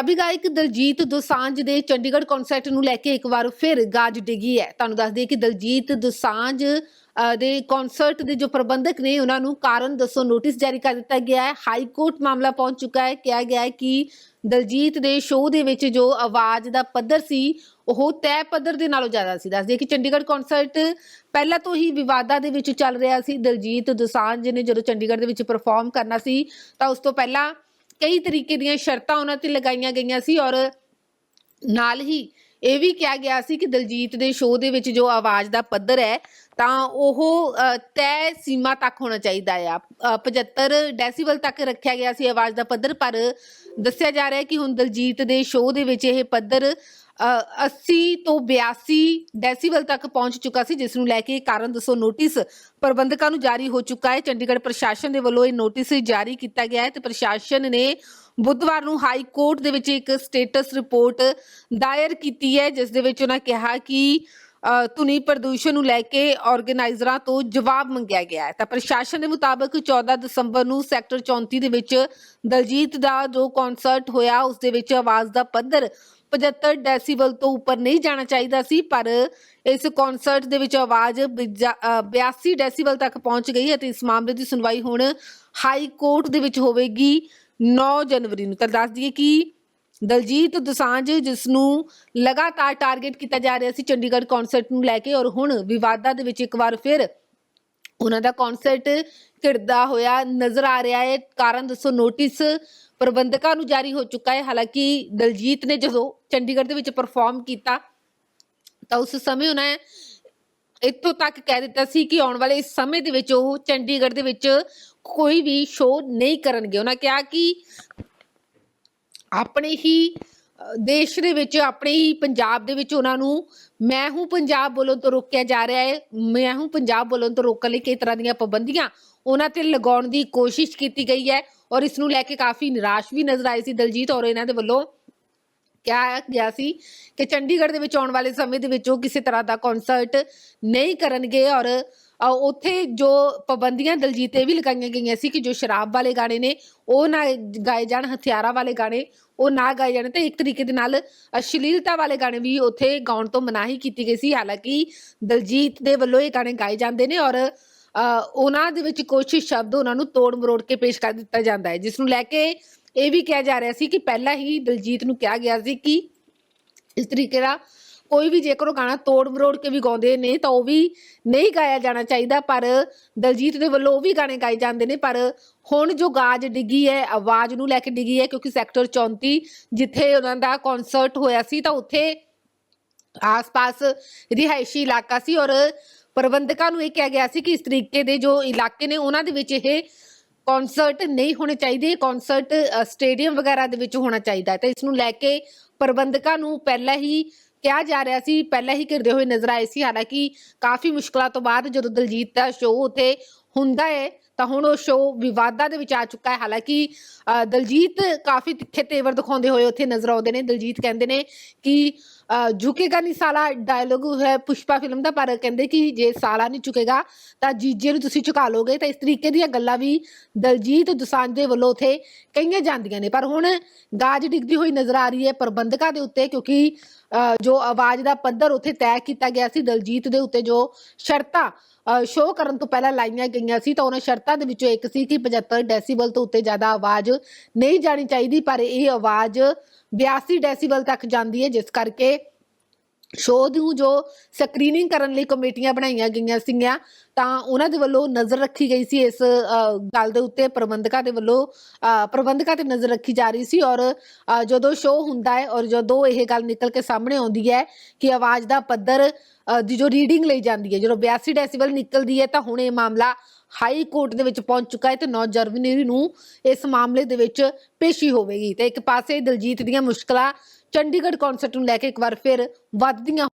ਅਭੀ ਗਾਇਕ ਦਲਜੀਤ ਦੋਸਾਂਝ ਦੇ ਚੰਡੀਗੜ੍ਹ ਕਨਸਰਟ ਨੂੰ ਲੈ ਕੇ ਇੱਕ ਵਾਰ ਫਿਰ ਗਾਜ ਡਿੱਗੀ ਹੈ। ਤੁਹਾਨੂੰ ਦੱਸ ਦਈਏ ਕਿ ਦਲਜੀਤ ਦੋਸਾਂਝ ਦੇ ਕਨਸਰਟ ਦੇ ਜੋ ਪ੍ਰਬੰਧਕ ਨੇ, ਉਹਨਾਂ ਨੂੰ ਕਾਰਨ ਦੱਸੋ। ਨੋਟਿਸ ਜਾਰੀ ਕਰ ਦਿੱਤਾ ਗਿਆ ਹੈ। ਹਾਈ ਕੋਰਟ ਮਾਮਲਾ ਪਹੁੰਚ ਚੁੱਕਾ ਹੈ। ਕਿਹਾ ਗਿਆ ਹੈ ਕਿ ਦਲਜੀਤ ਦੇ ਸ਼ੋਅ ਦੇ ਵਿੱਚ ਜੋ ਆਵਾਜ਼ ਦਾ ਪੱਧਰ ਸੀ, ਉਹ ਤੈਅ ਪੱਧਰ ਦੇ ਨਾਲੋਂ ਜ਼ਿਆਦਾ ਸੀ। ਦੱਸਦੇ ਕਿ ਚੰਡੀਗੜ੍ਹ ਕਨਸਰਟ ਪਹਿਲਾਂ ਤੋਂ ਹੀ ਵਿਵਾਦਾਂ ਦੇ ਵਿੱਚ ਚੱਲ ਰਿਹਾ ਸੀ। ਦਲਜੀਤ ਦੋਸਾਂਝ ਨੇ ਜਦੋਂ ਚੰਡੀਗੜ੍ਹ ਦੇ ਵਿੱਚ ਪਰਫਾਰਮ ਕਰਨਾ ਸੀ, ਤਾਂ ਉਸ ਤੋਂ ਪਹਿਲਾਂ ਕਈ ਤਰੀਕੇ ਦੀਆਂ ਸ਼ਰਤਾਂ ਉਹਨਾਂ ਤੇ ਲਗਾਈਆਂ ਗਈਆਂ ਸੀ ਔਰ ਨਾਲ ਹੀ ਇਹ ਵੀ ਕਿਹਾ ਗਿਆ ਸੀ ਕਿ ਦਲਜੀਤ ਦੇ ਸ਼ੋਅ ਦੇ ਵਿੱਚ ਜੋ ਆਵਾਜ਼ ਦਾ ਪੱਧਰ ਹੈ ਤਾਂ ਉਹ ਤੈਅ ਸੀਮਾ ਤੱਕ ਹੋਣਾ ਚਾਹੀਦਾ ਆ। ਅ, 75 ਡੈਸੀਬਲ ਤੱਕ ਰੱਖਿਆ ਗਿਆ ਸੀ ਆਵਾਜ਼ ਦਾ ਪੱਧਰ ਪਰ ਦੱਸਿਆ ਜਾ ਰਿਹਾ ਹੈ ਕਿ ਹੁਣ ਦਲਜੀਤ ਦੇ ਸ਼ੋਅ ਦੇ ਵਿੱਚ ਇਹ ਪੱਧਰ 80 ਤੋਂ 82 ਡੈਸੀਬਲ ਤੱਕ ਪਹੁੰਚ ਚੁੱਕਾ ਸੀ, ਜਿਸ ਨੂੰ ਲੈ ਕੇ ਕਾਰਨ ਦੱਸੋ ਨੋਟਿਸ ਪ੍ਰਬੰਧਕਾਂ ਨੂੰ ਜਾਰੀ ਹੋ ਚੁੱਕਾ ਹੈ। ਚੰਡੀਗੜ੍ਹ ਪ੍ਰਸ਼ਾਸਨ ਦੇ ਵੱਲੋਂ ਇਹ ਨੋਟਿਸ ਜਾਰੀ ਕੀਤਾ ਗਿਆ ਹੈ ਤੇ ਪ੍ਰਸ਼ਾਸਨ ਨੇ ਬੁੱਧਵਾਰ ਨੂੰ ਹਾਈ ਕੋਰਟ ਦੇ ਵਿੱਚ ਇੱਕ ਸਟੇਟਸ ਰਿਪੋਰਟ ਦਾਇਰ ਕੀਤੀ ਹੈ, ਜਿਸ ਦੇ ਵਿੱਚ ਉਹਨਾਂ ਕਿਹਾ ਕਿ ਧੁਨੀ ਪ੍ਰਦੂਸ਼ਣ ਨੂੰ ਲੈ ਕੇ ਆਰਗੇਨਾਈਜ਼ਰਾਂ ਤੋਂ ਜਵਾਬ ਮੰਗਿਆ ਗਿਆ ਹੈ। ਤਾਂ ਪ੍ਰਸ਼ਾਸਨ ਦੇ ਮੁਤਾਬਕ 14 ਦਸੰਬਰ ਨੂੰ ਸੈਕਟਰ 34 ਦੇ ਵਿੱਚ ਦਲਜੀਤ ਦਾ ਜੋ ਕਨਸਰਟ ਹੋਇਆ, ਉਸ ਦੇ ਵਿੱਚ ਆਵਾਜ਼ ਦਾ ਪੱਧਰ 75 ਡੈਸੀਬਲ ਤੋਂ ਉੱਪਰ ਨਹੀਂ ਜਾਣਾ ਚਾਹੀਦਾ ਸੀ, ਪਰ ਇਸ ਕਨਸਰਟ ਦੇ ਵਿੱਚ ਆਵਾਜ਼ 82 ਡੈਸੀਬਲ ਤੱਕ ਪਹੁੰਚ ਗਈ ਹੈ ਇਸ ਮਾਮਲੇ ਦੀ ਸੁਣਵਾਈ ਹੁਣ ਹਾਈ ਕੋਰਟ ਦੇ ਵਿੱਚ ਹੋਵੇਗੀ 9 ਜਨਵਰੀ ਨੂੰ। ਤਾਂ ਦੱਸ ਦਈਏ ਕਿ ਦਲਜੀਤ ਦੁਸਾਂਝ, ਜਿਸ ਨੂੰ ਲਗਾਤਾਰ ਟਾਰਗੇਟ ਕੀਤਾ ਜਾ ਰਿਹਾ ਸੀ ਚੰਡੀਗੜ੍ਹ ਕਨਸਰਟ ਨੂੰ ਲੈ ਕੇ, ਔਰ ਹੁਣ ਵਿਵਾਦਾਂ ਦੇ ਵਿੱਚ ਇੱਕ ਵਾਰ ਫਿਰ ਉਹਨਾਂ ਦਾ ਕਨਸਰਟ ਘਿਰਦਾ ਹੋਇਆ ਨਜ਼ਰ ਆ ਰਿਹਾ ਹੈ। ਕਾਰਨ ਦੱਸੋ ਨੋਟਿਸ ਪ੍ਰਬੰਧਕਾਂ ਨੂੰ ਜਾਰੀ ਹੋ ਚੁੱਕਾ ਹੈ। ਹਾਲਾਂਕਿ ਦਲਜੀਤ ਨੇ ਜਦੋਂ ਚੰਡੀਗੜ੍ਹ ਦੇ ਵਿੱਚ ਪਰਫਾਰਮ ਕੀਤਾ, ਤਾਂ ਉਸ ਸਮੇਂ ਉਹਨਾਂ ਇੱਥੋਂ ਤੱਕ ਕਹਿ ਦਿੱਤਾ ਸੀ ਕਿ ਆਉਣ ਵਾਲੇ ਸਮੇਂ ਦੇ ਵਿੱਚ ਉਹ ਚੰਡੀਗੜ੍ਹ ਦੇ ਵਿੱਚ ਕੋਈ ਵੀ ਸ਼ੋਅ ਨਹੀਂ ਕਰਨਗੇ। ਉਹਨਾਂ ਕਿਹਾ ਕਿ ਆਪਣੇ ਹੀ ਦੇਸ਼ ਦੇ ਵਿੱਚ ਆਪਣੇ ਹੀ ਪੰਜਾਬ ਦੇ ਵਿੱਚ ਉਹਨਾਂ ਨੂੰ ਮੈਂ ਹੂੰ ਪੰਜਾਬ ਬੋਲਣ ਤੋਂ ਰੋਕਿਆ ਜਾ ਰਿਹਾ ਹੈ, ਮੈਂ ਹੂੰ ਪੰਜਾਬ ਬੋਲਣ ਤੋਂ ਰੋਕਣ ਲਈ ਕਈ ਤਰ੍ਹਾਂ ਦੀਆਂ ਪਾਬੰਦੀਆਂ ਉਹਨਾਂ ਤੇ ਲਗਾਉਣ ਦੀ ਕੋਸ਼ਿਸ਼ ਕੀਤੀ ਗਈ ਹੈ ਔਰ ਇਸ ਨੂੰ ਲੈ ਕੇ ਕਾਫੀ ਨਿਰਾਸ਼ ਵੀ ਨਜ਼ਰ ਆਏ ਸੀ ਦਲਜੀਤ ਔਰ ਇਹਨਾਂ ਦੇ ਵੱਲੋਂ। ਕਿਹਾ ਗਿਆ ਸੀ ਕਿ ਚੰਡੀਗੜ੍ਹ ਦੇ ਵਿੱਚ ਆਉਣ ਵਾਲੇ ਸਮੇਂ ਦੇ ਵਿੱਚ ਉਹ ਕਿਸੇ ਤਰ੍ਹਾਂ ਦਾ ਕਨਸਰਟ ਨਹੀਂ ਕਰਨਗੇ ਔਰ ਉੱਥੇ ਜੋ ਪਾਬੰਦੀਆਂ ਦਲਜੀਤ ਤੇ ਵੀ ਲਗਾਈਆਂ ਗਈਆਂ ਸੀ ਕਿ ਜੋ ਸ਼ਰਾਬ ਵਾਲੇ ਗਾਣੇ ਨੇ, ਉਹ ਨਾ ਗਾਏ ਜਾਣ, ਹਥਿਆਰਾਂ ਵਾਲੇ ਗਾਣੇ, ਉਹ ਨਾ ਗਾਏ ਜਾਣ ਤੇ ਇੱਕ ਤਰੀਕੇ ਦੇ ਨਾਲ ਅਸ਼ਲੀਲਤਾ ਵਾਲੇ ਗਾਣੇ ਵੀ ਉੱਥੇ ਗਾਉਣ ਤੋਂ ਮਨਾਹੀ ਕੀਤੀ ਗਈ ਸੀ। ਹਾਲਾਂਕਿ ਦਲਜੀਤ ਦੇ ਵੱਲੋਂ ਇਹ ਗਾਣੇ ਗਾਏ ਜਾਂਦੇ ਨੇ ਔਰ ਉਹਨਾਂ ਦੇ ਵਿੱਚ ਕੁਝ ਸ਼ਬਦ ਉਹਨਾਂ ਨੂੰ ਤੋੜ ਮਰੋੜ ਕੇ ਪੇਸ਼ ਕਰ ਦਿੱਤਾ ਜਾਂਦਾ ਹੈ, ਜਿਸ ਨੂੰ ਲੈ ਕੇ ਇਹ ਵੀ ਕਿਹਾ ਜਾ ਰਿਹਾ ਸੀ ਕਿ ਪਹਿਲਾਂ ਹੀ ਦਲਜੀਤ ਨੂੰ ਕਿਹਾ ਗਿਆ ਸੀ ਕਿ ਇਸ ਤਰੀਕੇ ਦਾ ਕੋਈ ਵੀ ਜੇਕਰ ਉਹ ਗਾਣਾ ਤੋੜ ਮਰੋੜ ਕੇ ਵੀ ਗਾਉਂਦੇ ਨੇ ਤਾਂ ਉਹ ਵੀ ਨਹੀਂ ਗਾਇਆ ਜਾਣਾ ਚਾਹੀਦਾ, ਪਰ ਦਲਜੀਤ ਦੇ ਵੱਲੋਂ ਉਹ ਵੀ ਗਾਣੇ ਗਾਏ ਜਾਂਦੇ ਨੇ, ਪਰ ਹੁਣ ਜੋ ਗਾਜ ਡਿੱਗੀ ਹੈ, ਆਵਾਜ਼ ਨੂੰ ਲੈ ਕੇ ਡਿੱਗੀ ਹੈ, ਕਿਉਂਕਿ ਸੈਕਟਰ 34 ਜਿੱਥੇ ਉਹਨਾਂ ਦਾ ਕਨਸਰਟ ਹੋਇਆ ਸੀ ਤਾਂ ਉੱਥੇ ਆਸ-ਪਾਸ ਰਿਹਾਇਸ਼ੀ ਇਲਾਕਾ ਸੀ ਔਰ ਪ੍ਰਬੰਧਕਾਂ ਨੂੰ ਇਹ ਕਿਹਾ ਗਿਆ ਸੀ ਕਿ ਇਸ ਤਰੀਕੇ ਦੇ ਜੋ ਇਲਾਕੇ ਨੇ ਉਹਨਾਂ ਦੇ ਵਿੱਚ ਇਹ ਕਨਸਰਟ ਨਹੀਂ ਹੋਣੇ ਚਾਹੀਦੇ ਕਨਸਰਟ ਸਟੇਡੀਅਮ ਵਗੈਰਾ ਦੇ ਵਿੱਚ ਹੋਣਾ ਚਾਹੀਦਾ ਹੈ। ਤਾਂ ਇਸ ਨੂੰ ਲੈ ਕੇ ਪ੍ਰਬੰਧਕਾਂ ਨੂੰ ਪਹਿਲਾਂ ਹੀ ਕਿਹਾ ਜਾ ਰਿਹਾ ਸੀ, ਪਹਿਲਾਂ ਹੀ ਘਿਰਦੇ ਹੋਏ ਨਜ਼ਰ ਆਏ ਸੀ। ਹਾਲਾਂਕਿ ਕਾਫੀ ਮੁਸ਼ਕਲਾਂ ਤੋਂ ਬਾਅਦ ਜਦੋਂ ਦਲਜੀਤ ਦਾ ਸ਼ੋਅ ਉੱਥੇ ਹੁੰਦਾ ਹੈ, ਤਾਂ ਹੁਣ ਉਹ ਸ਼ੋਅ ਵਿਵਾਦਾਂ ਦੇ ਵਿੱਚ ਆ ਚੁੱਕਾ ਹੈ। ਹਾਲਾਂਕਿ ਦਲਜੀਤ ਕਾਫੀ ਤਿੱਖੇ ਤੇਵਰ ਦਿਖਾਉਂਦੇ ਹੋਏ ਉੱਥੇ ਨਜ਼ਰ ਆਉਂਦੇ ਨੇ। ਦਲਜੀਤ ਕਹਿੰਦੇ ਨੇ ਕਿ ਝੁਕੇਗਾ ਨਹੀਂ ਸਾਲਾ ਡਾਇਲੋਗ ਹੈ ਪੁਸ਼ਪਾ ਫਿਲਮ ਦਾ, ਪਰ ਕਹਿੰਦੇ ਕਿ ਜੇ ਸਾਲਾ ਨਹੀਂ ਝੁਕੇਗਾ, ਤਾਂ ਜੀਜੇ ਨੂੰ ਤੁਸੀਂ ਝੁਕਾ ਲੋਗੇ। ਤਾਂ ਇਸ ਤਰੀਕੇ ਦੀਆਂ ਗੱਲਾਂ ਵੀ ਦਲਜੀਤ ਦੁਸਾਂਝ ਦੇ ਵੱਲੋਂ ਉੱਥੇ ਕਹੀਆਂ ਜਾਂਦੀਆਂ ਨੇ। ਪਰ ਹੁਣ ਗਾਜ ਡਿੱਗਦੀ ਹੋਈ ਨਜ਼ਰ ਆ ਰਹੀ ਹੈ ਪ੍ਰਬੰਧਕਾਂ ਦੇ ਉੱਤੇ, ਕਿਉਂਕਿ ਜੋ ਆਵਾਜ਼ ਦਾ ਪੱਧਰ ਉੱਥੇ ਤੈਅ ਕੀਤਾ ਗਿਆ ਸੀ, ਦਲਜੀਤ ਦੇ ਉੱਤੇ ਜੋ ਸ਼ਰਤਾਂ ਸ਼ੋਅ ਕਰਨ ਤੋਂ ਪਹਿਲਾਂ ਲਾਈਆਂ ਗਈਆਂ ਸੀ, ਤਾਂ ਉਹਨਾਂ ਸ਼ਰਤਾਂ ਦੇ ਵਿੱਚੋਂ ਇੱਕ ਸੀ ਕਿ 75 ਡੈਸੀਬਲ ਤੋਂ ਉੱਤੇ ਜ਼ਿਆਦਾ ਆਵਾਜ਼ ਨਹੀਂ ਜਾਣੀ ਚਾਹੀਦੀ, ਪਰ ਇਹ ਆਵਾਜ਼ 82 ਡੈਸੀਬਲ ਤੱਕ ਜਾਂਦੀ ਹੈ, ਜਿਸ ਕਰਕੇ ਸ਼ੋਅ ਨੂੰ ਜੋ ਸਕਰੀਨਿੰਗ ਕਰਨ ਲਈ ਕਮੇਟੀਆਂ ਬਣਾਈਆਂ ਗਈਆਂ ਸੀਗੀਆਂ, ਤਾਂ ਉਹਨਾਂ ਦੇ ਵੱਲੋਂ ਨਜ਼ਰ ਰੱਖੀ ਗਈ ਸੀ ਇਸ ਗੱਲ ਦੇ ਉੱਤੇ, ਪ੍ਰਬੰਧਕਾਂ ਦੇ ਵੱਲੋਂ ਪ੍ਰਬੰਧਕਾਂ ਤੇ ਨਜ਼ਰ ਰੱਖੀ ਜਾ ਰਹੀ ਸੀ ਔਰ ਜਦੋਂ ਸ਼ੋਅ ਹੁੰਦਾ ਹੈ ਔਰ ਜਦੋਂ ਇਹ ਗੱਲ ਨਿਕਲ ਕੇ ਸਾਹਮਣੇ ਆਉਂਦੀ ਹੈ ਕਿ ਆਵਾਜ਼ ਦਾ ਪੱਧਰ ਦੀ ਜੋ ਰੀਡਿੰਗ ਲਈ ਜਾਂਦੀ ਹੈ, ਜਦੋਂ 82 ਡੈਸੀਬਲ ਨਿਕਲਦੀ ਹੈ ਤਾਂ ਹੁਣ ਇਹ ਮਾਮਲਾ ਹਾਈ ਕੋਰਟ ਦੇ ਵਿੱਚ ਪਹੁੰਚ ਚੁੱਕਾ ਹੈ ਤੇ 9 ਜਨਵਰੀ ਨੂੰ ਇਸ ਮਾਮਲੇ ਦੇ ਵਿੱਚ ਪੇਸ਼ੀ ਹੋਵੇਗੀ। ਤੇ ਇੱਕ ਪਾਸੇ ਦਿਲਜੀਤ ਦੀਆਂ ਮੁਸ਼ਕਲਾਂ ਚੰਡੀਗੜ੍ਹ ਕਨਸਰਟ ਨੂੰ ਲੈ ਕੇ ਇੱਕ ਵਾਰ ਫਿਰ ਵੱਧਦੀਆਂ